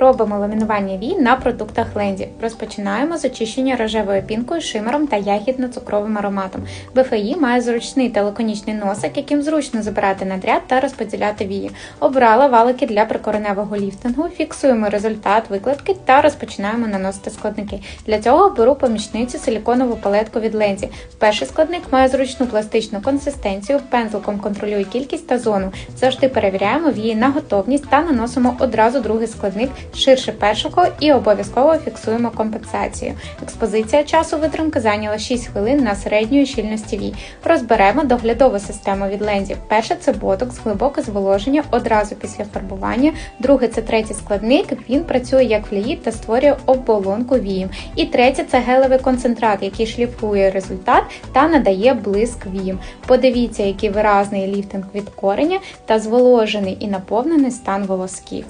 Робимо ламінування вій на продуктах Лензі. Розпочинаємо з очищення рожевою пінкою, шимером та ягідно-цукровим ароматом. БФІ має зручний та лаконічний носик, яким зручно забирати надряд та розподіляти вії. Обрала валики для прикореневого ліфтингу, фіксуємо результат викладки та розпочинаємо наносити складники. Для цього беру помічницю силіконову палетку від Лензі. Перший складник має зручну пластичну консистенцію, пензликом контролює кількість та зону. Завжди перевіряємо вії на готовність та наносимо одразу другий складник ширше першого і обов'язково фіксуємо компенсацію. Експозиція часу витримки зайняла 6 хвилин на середньої щільності вій. Розберемо доглядову систему від лензів. Перше це ботокс, глибоке зволоження одразу після фарбування. Друге це третій складник. Він працює як флюїд та створює оболонку віям. І третє це гелевий концентрат, який шліфує результат та надає блиск віям. Подивіться, який виразний ліфтинг від кореня та зволожений і наповнений стан волосків.